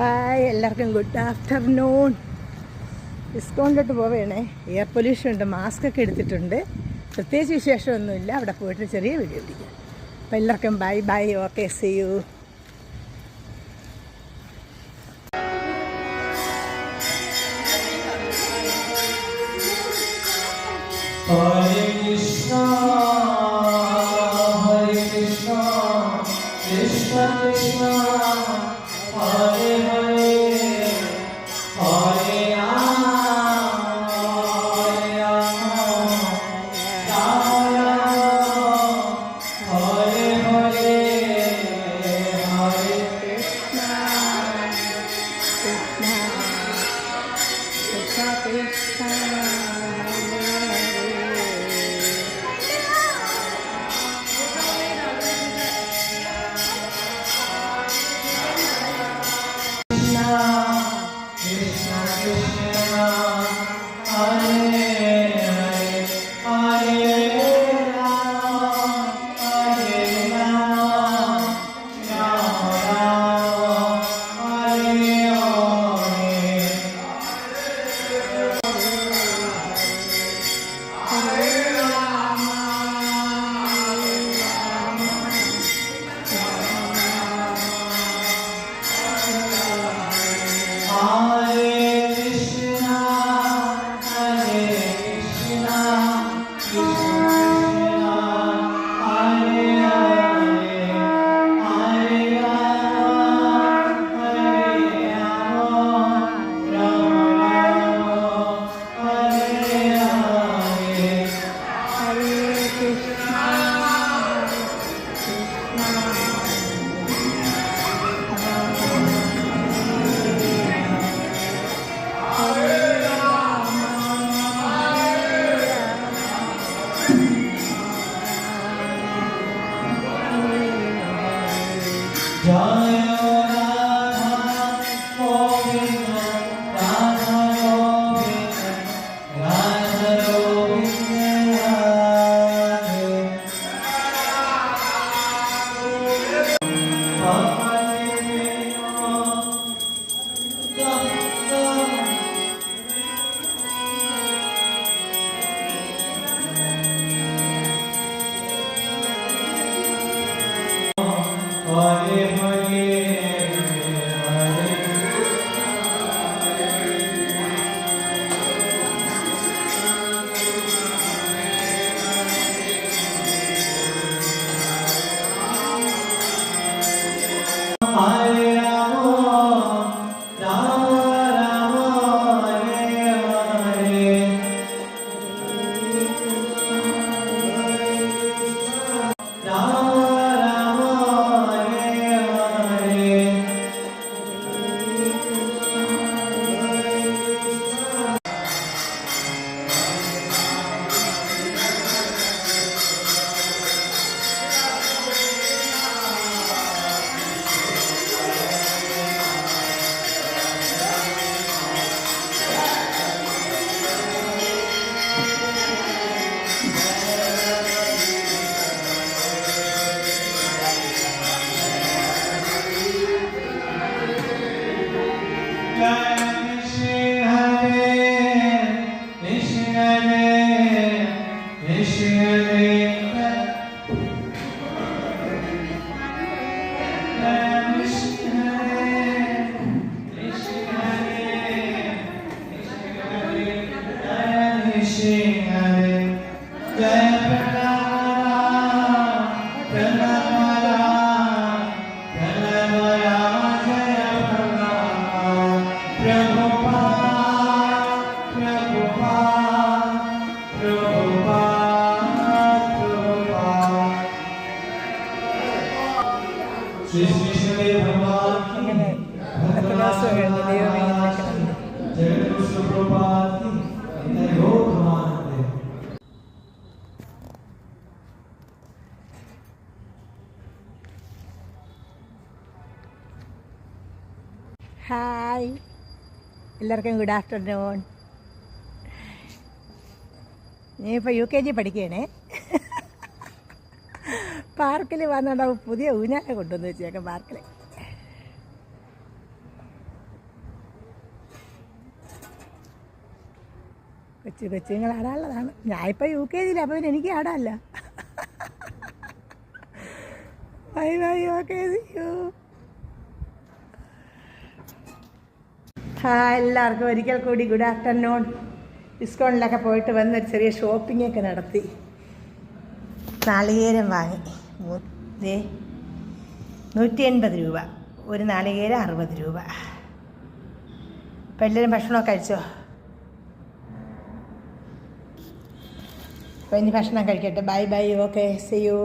Hi എല്ലാവർക്കും good afternoon ഡിസ്കൗണ്ടിലോട്ട് പോവുകയാണേ എയർ പൊല്യൂഷൻ ഉണ്ട് മാസ്ക് ഒക്കെ എടുത്തിട്ടുണ്ട്. പ്രത്യേകിച്ച് വിശേഷമൊന്നുമില്ല. അവിടെ പോയിട്ട് ചെറിയ വീഡിയോ പിടിക്കാം. അപ്പോൾ എല്ലാവർക്കും bye bye okay see you Hare Yeah. Maya Jai Krishna Prabhupada hi എല്ലാവർക്കും ഗുഡ് ആഫ്റ്റർനൂൺ നീ ഇപ്പോൾ യു കെ ജി പഠിക്കുകയാണേ? പാർക്കിൽ വന്നിട്ട് പുതിയ ഊഞ്ഞാല കൊണ്ടുവന്ന് വെച്ചേക്കാം പാർക്കിൽ കൊച്ചു കൊച്ചുങ്ങൾ ആടാനുള്ളതാണ്. ഞാനിപ്പോൾ യു കെ ജിയിൽ അപ്പം എനിക്ക് ആടാല്ല bye bye okay you hi എല്ലാവർക്കും ഒരിക്കൽ കൂടി ഗുഡ് ആഫ്റ്റർനൂൺ ഡിസ്കൗണ്ടിലൊക്കെ പോയിട്ട് വന്ന് ഒരു ചെറിയ ഷോപ്പിംഗ് ഒക്കെ നടത്തി. നാളികേരം വാങ്ങി. ഇതേ നൂറ്റി എൺപത് രൂപ. ഒരു നാളികേരം അറുപത് രൂപ. അപ്പം എല്ലാവരും ഭക്ഷണമൊക്കെ കഴിച്ചോ? അപ്പം ഇനി ഭക്ഷണം കഴിക്കട്ടെ. Bye bye okay see you